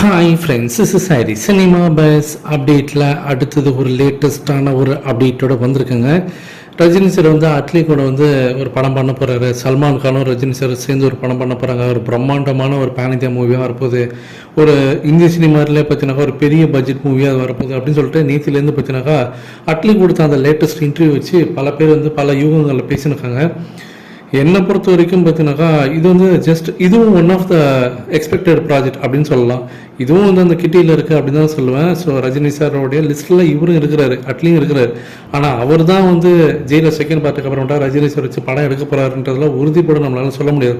Hi friends is சாரி cinema buzz அப்டேட்டில் அடுத்தது ஒரு லேட்டஸ்டான ஒரு அப்டேட்டோட வந்திருக்குங்க. ரஜினி சார் வந்து அட்லி கூட வந்து ஒரு படம் பண்ண போகிறாரு சல்மான் கானும் ரஜினி சார் சேர்ந்து ஒரு படம் பண்ண போகிறாங்க ஒரு பிரம்மாண்டமான ஒரு பேன் இந்தியா மூவியாக வரப்போகுது. ஒரு இந்திய சினிமாவில் பார்த்தினாக்கா ஒரு பெரிய பட்ஜெட் மூவியாக வரப்போகுது அப்படின்னு சொல்லிட்டு நேத்திலேருந்து பார்த்தினாக்கா அட்லி கொடுத்த அந்த லேட்டஸ்ட் இன்டர்வியூ வச்சு பல பேர் வந்து பல யூகங்களில் பேசியிருக்காங்க என்னை பொறுத்த வரைக்கும் பார்த்தீங்கன்னாக்கா இது வந்து ஜஸ்ட் இதுவும் one of the expected project அப்படின்னு சொல்லலாம். இதுவும் வந்து அந்த கிட்டியில் இருக்குது அப்படின்னு தான் சொல்லுவேன். ஸோ ரஜினி சாரோடைய லிஸ்ட்டில் இவரும் இருக்கிறாரு அட்லியும் இருக்கிறாரு. ஆனால் அவர் தான் வந்து ஜெயில செகண்ட் பார்ட்டுக்கு அப்புறம் ரஜினி சார் வச்சு படம் எடுக்க போகிறாருன்றதுல உறுதிப்பட நம்மளால சொல்ல முடியாது.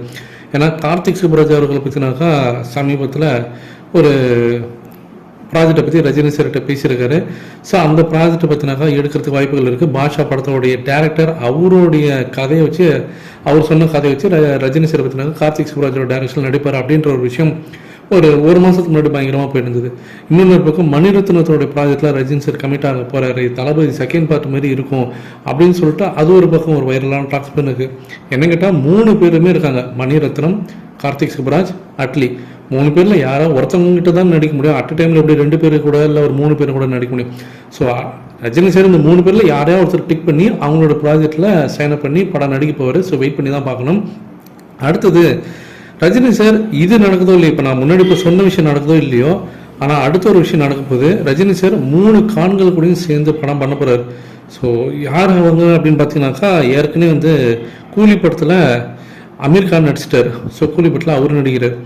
ஏன்னா கார்த்திக் சுப்ராஜ் அவர்களை பற்றினாக்கா சமீபத்தில் ஒரு ப்ராஜெக்டை பற்றி ரஜினி சார்கிட்ட பேசியிருக்காரு. ஸோ அந்த ப்ராஜெக்டை பற்றினாக்கா எடுக்கிறதுக்கு வாய்ப்புகள் இருக்குது பாஷா படத்தோடைய டேரக்டர் அவருடைய கதையை வச்சு அவர் சொன்ன கதையை வச்சு ரஜினி சார் பற்றினாக்கா கார்த்திக் சுப்ராஜோட டேரக்ஷன் நடிப்பார் அப்படின்ற ஒரு விஷயம் ஒரு ஒரு மாதத்துக்கு முன்னாடி பயங்கரமாக போயிருந்தது. இன்னொரு பக்கம் மணிரத்னத்தோட ப்ராஜெக்டில் ரஜினி சார் கமிட் ஆக போகிறாரு தளபதி செகண்ட் பார்ட் மாதிரி இருக்கும் அப்படின்னு சொல்லிட்டு அது ஒரு பக்கம் ஒரு வைரலான டாக்ஸ் பண்ணுக்கு என்ன கேட்டால் மூணு பேருமே இருக்காங்க. மணிரத்னம் கார்த்திக் சுப்ராஜ் அட்லி மூணு பேரில் யாரோ ஒருத்தவங்ககிட்ட தான் நடிக்க முடியும். அட் டைமில் எப்படி ரெண்டு பேர் கூட இல்லை ஒரு மூணு பேர் கூட நடிக்க முடியும். ஸோ ரஜினி சார் இந்த மூணு பேரில் யாரையா ஒருத்தர் டிக் பண்ணி அவங்களோட ப்ராஜெக்டில் சைன் அப் பண்ணி படம் நடிக்க போவார். ஸோ வெயிட் பண்ணி தான் பார்க்கணும். அடுத்தது ரஜினி சார் இது நடக்குதோ இல்லையோ? இப்போ நான் முன்னாடி இப்போ சொன்ன விஷயம் நடக்குதோ இல்லையோ? ஆனால் அடுத்த ஒரு விஷயம் நடக்க போகுது. ரஜினி சார் மூணு கான்கள் கூடயும் சேர்ந்து படம் பண்ண போகிறார் ஸோ யார் அவங்க அப்படின்னு பார்த்தீங்கன்னாக்கா ஏற்கனவே வந்து கூலி படத்தில் அமீர் கான் நடிச்சிட்டார். ஸோ பட்டில் அவர் நடிக்கிறார்.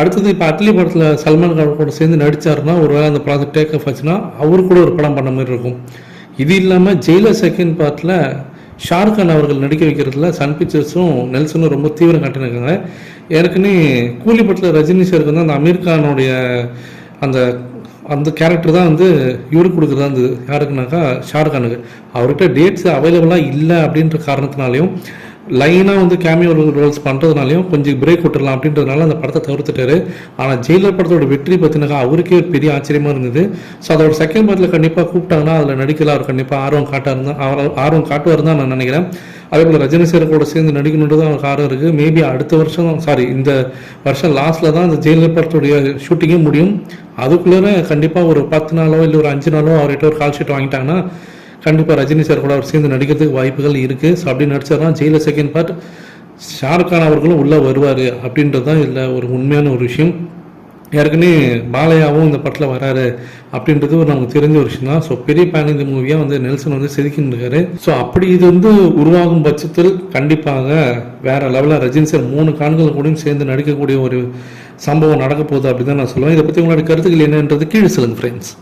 அடுத்தது இப்போ அட்லி படத்தில் சல்மான் கான் கூட சேர்ந்து ஒரு ஒருவேளை அந்த ப்ராஜெக்ட் டேக் ஆஃப் ஆச்சுன்னா அவர் கூட ஒரு படம் பண்ண மாதிரி இருக்கும். இது இல்லாமல் ஜெயிலர் செகண்ட் பார்ட்டில் ஷாருக் கான் அவர்கள் நடிக்க வைக்கிறதுல சன் பிக்சர்ஸும் நெல்சனும் ரொம்ப தீவிரம் காட்டினிருக்காங்க ஏற்கனவே கூலி படத்தில் ரஜினி சாருக்கு வந்து அந்த அமீர் கானுடைய அந்த அந்த கேரக்டர் தான் வந்து இவருக்கு கொடுக்குறதா இருந்தது. யாருக்குனாக்கா ஷாருக் கானுக்கு. அவர்கிட்ட டேட்ஸ் அவைலபிளாக இல்லை அப்படின்ற காரணத்தினாலையும் லைனாக வந்து கேமியோ ரோல்ஸ் பண்ணுறதுனாலையும் கொஞ்சம் பிரேக் விட்டுடலாம் அப்படின்றதுனால அந்த படத்தை தவிர்த்துட்டாரு. ஆனால் ஜெயிலர் படத்தோட வெற்றி பார்த்தினாக்கா அவருக்கே ஒரு பெரிய ஆச்சரியமாக இருந்தது. ஸோ அதோட செகண்ட் பார்ட்டில் கண்டிப்பாக கூப்பிட்டாங்கன்னா அதில் நடிக்கல அவர் கண்டிப்பாக ஆர்வம் காட்டாக இருந்தால் அவர் ஆர்வம் காட்டுவார் தான் நான் நினைக்கிறேன். அதே போல் ரஜினி சார் கூட சேர்ந்து நடிக்கணுன்றது அவருக்கு ஆர்வம் இருக்குது மேபி அடுத்த வருஷம் சாரி இந்த வருஷம் லாஸ்ட்டில் தான் அந்த ஜெயிலர் படத்துடைய ஷூட்டிங்கே முடியும். அதுக்குள்ளே கண்டிப்பாக ஒரு பத்து நாளோ இல்லை ஒரு அஞ்சு நாளோ அவர்கிட்ட ஒரு கால் ஷீட் வாங்கிட்டாங்கன்னா கண்டிப்பாக ரஜினி சார் கூட அவர் சேர்ந்து நடிக்கிறதுக்கு வாய்ப்புகள் இருக்குது ஸோ அப்படி நடிச்சார்னா ஜெயில செகண்ட் பார்ட் ஷாருக் கான் அவர்களும் உள்ளே வருவார் அப்படின்றது தான் இதில் ஒரு உண்மையான ஒரு விஷயம். ஏற்கனவே பாலையாவும் இந்த படத்தில் வராரு அப்படின்றது ஒரு நமக்கு தெரிஞ்ச ஒரு விஷயம் தான் ஸோ பெரிய பேன் இந்த மூவியாக வந்து நெல்சன் வந்து செதுக்கின்னு இருக்காரு. ஸோ அப்படி இது வந்து உருவாகும் பட்சத்தில் கண்டிப்பாக வேற லெவலில் ரஜினி சார் மூணு கான்கள் கூடயும் சேர்ந்து நடிக்கக்கூடிய ஒரு சம்பவம் நடக்க போகுது அப்படி தான் நான் சொல்லுவேன். இதை பற்றி உங்களோட கருத்துக்கள் என்னன்றது கீழே சொல்லுங்கள் ஃப்ரெண்ட்ஸ்